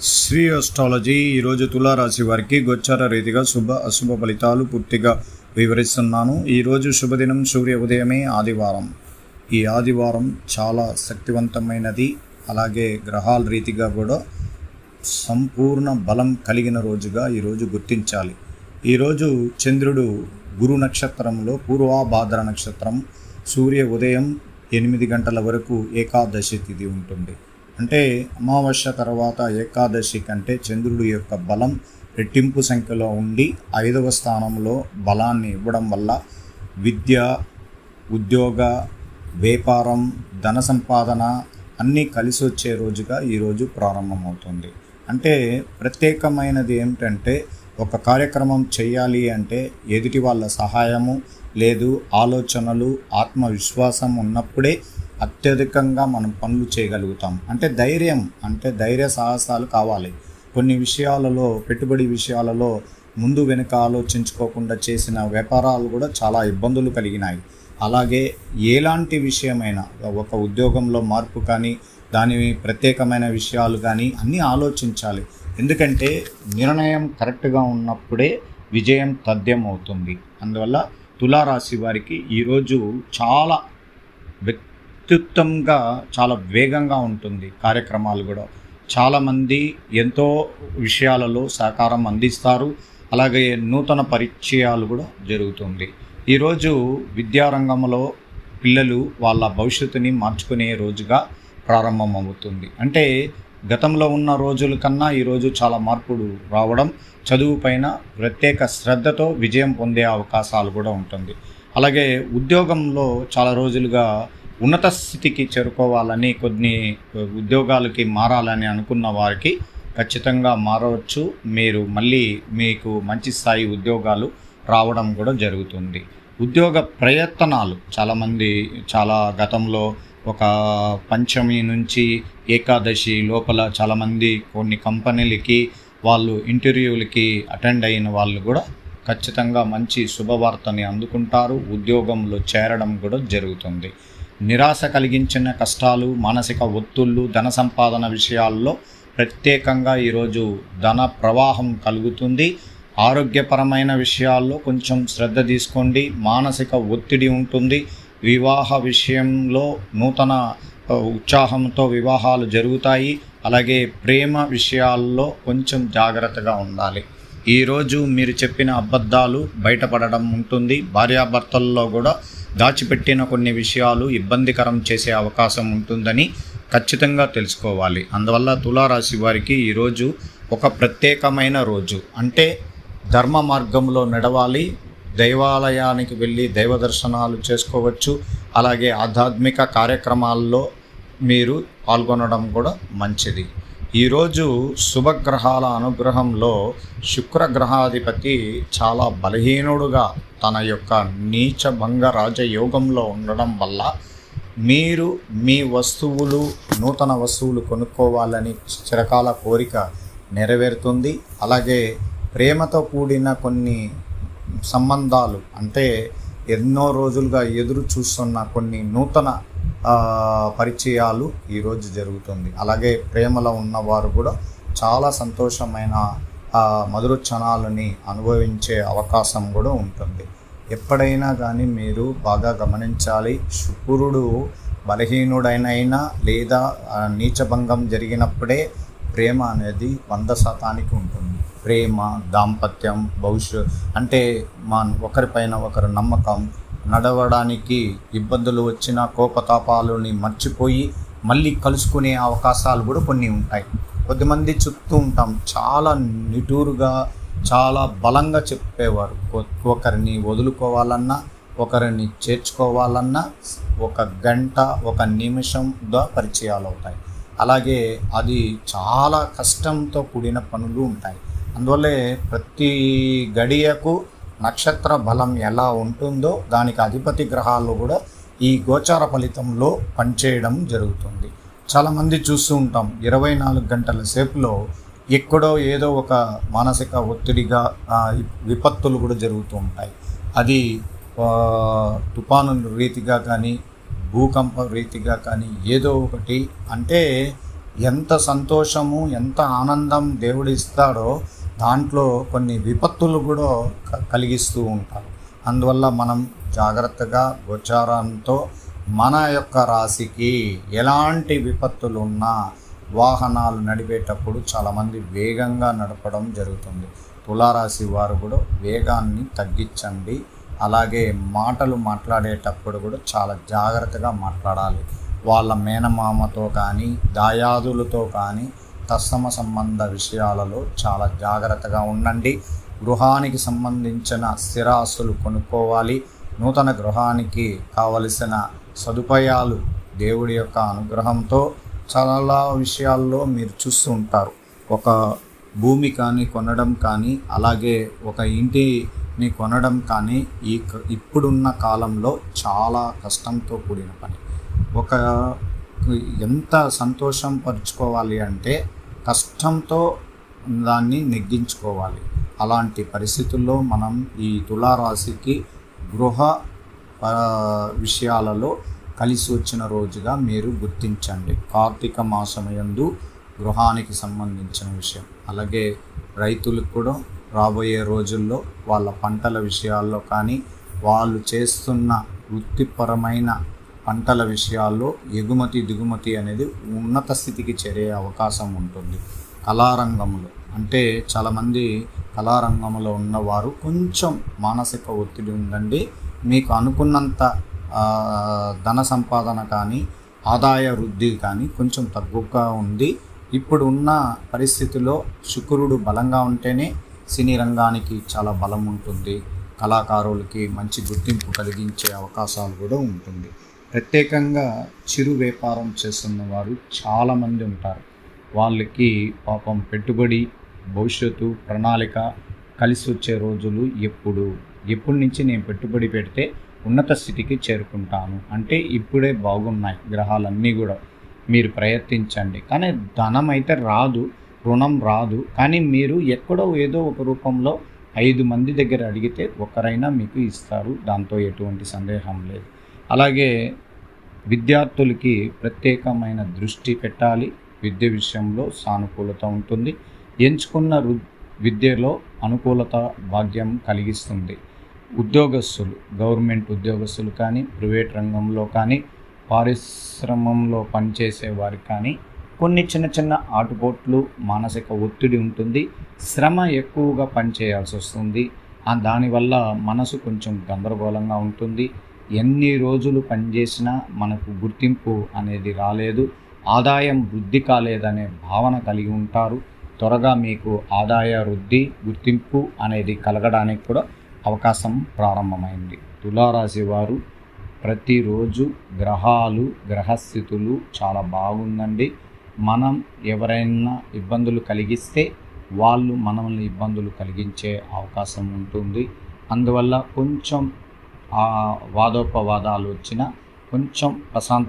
Shri astrology ఈరోజు తులారాశి వారికి గోచార రీతిగా శుభ అశుభ ఫలితాలు పూర్తిగా వివరిస్తున్నాను. ఈరోజు శుభదినం సూర్య ఉదయమే ఆదివారం. ఈ ఆదివారం చాలా శక్తివంతమైనది. అలాగే గ్రహాల రీతిగా కూడా సంపూర్ణ బలం కలిగిన రోజుగా ఈరోజు గుర్తించాలి. ఈరోజు చంద్రుడు గురు నక్షత్రంలో పూర్వాభాద్ర నక్షత్రం సూర్య ఉదయం ఎనిమిది గంటల వరకు ఏకాదశి తిథి ఉంటుంది. అంటే అమావాస్య తర్వాత ఏకాదశి కంటే చంద్రుడి యొక్క బలం రెట్టింపు సంఖ్యలో ఉండి ఐదవ స్థానంలో బలాన్ని ఇవ్వడం వల్ల విద్య ఉద్యోగ వ్యాపారం ధన సంపాదన అన్నీ కలిసి వచ్చే రోజుగా ఈరోజు ప్రారంభమవుతుంది. అంటే ప్రత్యేకమైనది ఏమిటంటే ఒక కార్యక్రమం చేయాలి అంటే ఎదుటి వాళ్ళ సహాయము లేదు ఆలోచనలు ఆత్మవిశ్వాసం ఉన్నప్పుడే అత్యధికంగా మనం పనులు చేయగలుగుతాం. అంటే ధైర్యం అంటే ధైర్య సాహసాలు కావాలి. కొన్ని విషయాలలో పెట్టుబడి విషయాలలో ముందు వెనుక ఆలోచించుకోకుండా చేసిన వ్యాపారాలు కూడా చాలా ఇబ్బందులు కలిగినాయి. అలాగే ఎలాంటి విషయమైనా ఒక ఉద్యోగంలో మార్పు కానీ దాని ప్రత్యేకమైన విషయాలు కానీ అన్నీ ఆలోచించాలి. ఎందుకంటే నిర్ణయం కరెక్ట్గా ఉన్నప్పుడే విజయం తథ్యం అవుతుంది అందువల్ల తులారాశి వారికి ఈరోజు చాలా అత్యుత్తంగా చాలా వేగంగా ఉంటుంది కార్యక్రమాలు కూడా. చాలామంది ఎంతో విషయాలలో సహకారం అందిస్తారు. అలాగే నూతన పరిచయాలు కూడా జరుగుతుంది. ఈరోజు విద్యారంగంలో పిల్లలు వాళ్ళ భవిష్యత్తుని మార్చుకునే రోజుగా ప్రారంభమవుతుంది. అంటే గతంలో ఉన్న రోజుల కన్నా ఈరోజు చాలా మార్పులు రావడం చదువుపైన ప్రత్యేక శ్రద్ధతో విజయం పొందే అవకాశాలు కూడా ఉంటుంది. అలాగే ఉద్యోగంలో చాలా రోజులుగా ఉన్నత స్థితికి చేరుకోవాలని కొన్ని ఉద్యోగాలకి మారాలని అనుకున్న వారికి ఖచ్చితంగా మారవచ్చు. మీరు మళ్ళీ మీకు మంచి స్థాయి ఉద్యోగాలు రావడం కూడా జరుగుతుంది. ఉద్యోగ ప్రయత్నాలు చాలామంది చాలా గతంలో ఒక పంచమి నుంచి ఏకాదశి లోపల చాలామంది కొన్ని కంపెనీలకి వాళ్ళు ఇంటర్వ్యూలకి అటెండ్ అయిన వాళ్ళు కూడా ఖచ్చితంగా మంచి శుభవార్తని అందుకుంటారు. ఉద్యోగంలో చేరడం కూడా జరుగుతుంది. నిరాశ కలిగించిన కష్టాలు మానసిక ఒత్తుళ్ళు ధన సంపాదన విషయాల్లో ప్రత్యేకంగా ఈరోజు ధన ప్రవాహం కలుగుతుంది. ఆరోగ్యపరమైన విషయాల్లో కొంచెం శ్రద్ధ తీసుకోండి. మానసిక ఒత్తిడి ఉంటుంది. వివాహ విషయంలో నూతన ఉత్సాహంతో వివాహాలు జరుగుతాయి. అలాగే ప్రేమ విషయాల్లో కొంచెం జాగ్రత్తగా ఉండాలి. ఈరోజు మీరు చెప్పిన అబద్ధాలు బయటపడడం ఉంటుంది. భార్యాభర్తల్లో కూడా దాచిపెట్టిన కొన్ని విషయాలు ఇబ్బందికరం చేసే అవకాశం ఉంటుందని ఖచ్చితంగా తెలుసుకోవాలి. అందువల్ల తులారాశి వారికి ఈరోజు ఒక ప్రత్యేకమైన రోజు. అంటే ధర్మ మార్గంలో నడవాలి దైవాలయానికి వెళ్ళి దైవ దర్శనాలు చేసుకోవచ్చు అలాగే ఆధ్యాత్మిక కార్యక్రమాల్లో మీరు పాల్గొనడం కూడా మంచిది. ఈరోజు శుభగ్రహాల అనుగ్రహంలో శుక్రగ్రహాధిపతి చాలా బలహీనుడుగా తన యొక్క నీచభంగ రాజయోగంలో ఉండడం వల్ల మీరు మీ వస్తువులు నూతన వస్తువులు కొనుక్కోవాలని చిరకాల కోరిక నెరవేరుతుంది. అలాగే ప్రేమతో కూడిన కొన్ని సంబంధాలు అంటే ఎన్నో రోజులుగా ఎదురు చూస్తున్న కొన్ని నూతన పరిచయాలు ఈరోజు జరుగుతుంది. అలాగే ప్రేమలో ఉన్నవారు కూడా చాలా సంతోషమైన మధుర క్షణాలని అనుభవించే అవకాశం కూడా ఉంటుంది. ఎప్పుడైనా కానీ మీరు బాగా గమనించాలి. శుక్రుడు బలహీనుడైనైనా లేదా నీచభంగం జరిగినప్పుడే ప్రేమ అనేది వంద శాతానికి ఉంటుంది. ప్రేమ దాంపత్యం భవిష్యత్ అంటే మా ఒకరిపైన ఒకరు నమ్మకం నడవడానికి ఇబ్బందులు వచ్చిన కోపతాపాలని మర్చిపోయి మళ్ళీ కలుసుకునే అవకాశాలు కూడా కొన్ని ఉంటాయి. కొద్దిమంది చెప్తూ ఉంటాం చాలా నిటూరుగా చాలా బలంగా చెప్పేవారు. ఒకరిని వదులుకోవాలన్నా ఒకరిని చేర్చుకోవాలన్నా ఒక గంట ఒక నిమిషంగా పరిచయాలు అవుతాయి అలాగే అది చాలా కష్టంతో కూడిన పనులు ఉంటాయి. అందువల్లే ప్రతి గడియకు నక్షత్ర బలం ఎలా ఉంటుందో దానికి అధిపతి గ్రహాలు కూడా ఈ గోచార ఫలితంలో పనిచేయడం జరుగుతుంది. చాలామంది చూస్తూ ఉంటాం ఇరవై నాలుగు గంటల సేపులో ఎక్కడో ఏదో ఒక మానసిక ఒత్తిడిగా విపత్తులు కూడా జరుగుతూ ఉంటాయి. అది తుఫాను రీతిగా కానీ భూకంప రీతిగా కానీ ఏదో ఒకటి అంటే ఎంత సంతోషము ఎంత ఆనందం దేవుడు ఇస్తాడో దాంట్లో కొన్ని విపత్తులు కూడా క- కలిగిస్తూ ఉంటారు. అందువల్ల మనం జాగ్రత్తగా గోచారంతో మన యొక్క రాశికి ఎలాంటి విపత్తులు ఉన్నా వాహనాలు నడిపేటప్పుడు చాలామంది వేగంగా నడపడం జరుగుతుంది. తులారాశి వారు కూడా వేగాన్ని తగ్గించండి. అలాగే మాటలు మాట్లాడేటప్పుడు కూడా చాలా జాగ్రత్తగా మాట్లాడాలి. వాళ్ళ మేనమామతో కానీ దాయాదులతో కానీ తత్సమ సంబంధ విషయాలలో చాలా జాగ్రత్తగా ఉండండి. గృహానికి సంబంధించిన స్థిరాస్తులు కొనుక్కోవాలి. నూతన గృహానికి కావలసిన సదుపాయాలు దేవుడి యొక్క అనుగ్రహంతో చాలా విషయాల్లో మీరు చూస్తూ ఉంటారు. ఒక భూమి కానీ కొనడం కానీ అలాగే ఒక ఇంటిని కొనడం కానీ ఈ క- ఇప్పుడున్న కాలంలో చాలా కష్టంతో కూడిన పని. ఒక ఎంత సంతోషం పరుచుకోవాలి అంటే కష్టంతో దాన్ని నెగ్గించుకోవాలి. అలాంటి పరిస్థితుల్లో మనం ఈ తులారాశికి గృహ విషయాలలో కలిసి వచ్చిన రోజుగా మీరు గుర్తించండి. కార్తీక మాసమయందు గృహానికి సంబంధించిన విషయం. అలాగే రైతులకు కూడా రాబోయే రోజుల్లో వాళ్ళ పంటల విషయాల్లో కానీ వాళ్ళు చేస్తున్న వృత్తిపరమైన పంటల విషయాల్లో ఎగుమతి దిగుమతి అనేది ఉన్నత స్థితికి చేరే అవకాశం ఉంటుంది. కళారంగంలో. అంటే చాలామంది కళారంగంలో ఉన్నవారు కొంచెం మానసిక ఒత్తిడి ఉందండి. మీకు అనుకున్నంత ధన సంపాదన కానీ ఆదాయ వృద్ధి కానీ కొంచెం తక్కువగా ఉంది. ఇప్పుడు ఉన్న పరిస్థితిలో శుక్రుడు బలంగా ఉంటేనే సినీ రంగానికి చాలా బలం ఉంటుంది. కళాకారులకి మంచి గుర్తింపు కలిగించే అవకాశాలు కూడా ఉంటుంది. ప్రత్యేకంగా చిరు వ్యాపారం చేస్తున్న వారు చాలామంది ఉంటారు. వాళ్ళకి పాపం పెట్టుబడి భవిష్యత్తు ప్రణాళిక కలిసి వచ్చే రోజులు ఎప్పుడు? ఎప్పటి నుంచి నేను పెట్టుబడి పెడితే ఉన్నత స్థితికి చేరుకుంటాను? అంటే ఇప్పుడే బాగున్నాయి గ్రహాలన్నీ కూడా. మీరు ప్రయత్నించండి. కానీ ధనం అయితే రాదు రుణం రాదు. కానీ మీరు ఎక్కడో ఏదో ఒక రూపంలో ఐదు మంది దగ్గర అడిగితే ఒకరైనా మీకు ఇస్తారు. దాంతో ఎటువంటి సందేహం లేదు. అలాగే విద్యార్థులకి ప్రత్యేకమైన దృష్టి పెట్టాలి. విద్య విషయంలో సానుకూలత ఉంటుంది. ఎంచుకున్న విద్యలో అనుకూలత భాగ్యం కలిగిస్తుంది. ఉద్యోగస్తులు గవర్నమెంట్ ఉద్యోగస్తులు కానీ ప్రైవేట్ రంగంలో కానీ పారిశ్రమంలో పనిచేసే వారికి కానీ కొన్ని చిన్న చిన్న ఆటుపోట్లు మానసిక ఒత్తిడి ఉంటుంది. శ్రమ ఎక్కువగా పనిచేయాల్సి వస్తుంది. దానివల్ల మనసు కొంచెం గందరగోళంగా ఉంటుంది. ఎన్ని రోజులు పనిచేసినా మనకు గుర్తింపు అనేది రాలేదు ఆదాయం వృద్ధి కాలేదనే భావన కలిగి ఉంటారు. త్వరగా మీకు ఆదాయ వృద్ధి గుర్తింపు అనేది కలగడానికి కూడా అవకాశం ప్రారంభమైంది. తులారాశి వారు ప్రతిరోజు గ్రహాలు గ్రహస్థితులు చాలా బాగుందండి. మనం ఎవరైనా ఇబ్బందులు కలిగిస్తే వాళ్ళు మనల్ని ఇబ్బందులు కలిగించే అవకాశం ఉంటుంది. అందువల్ల కొంచెం వాదోపవాదాలు వచ్చిన కొంచెం ప్రశాంత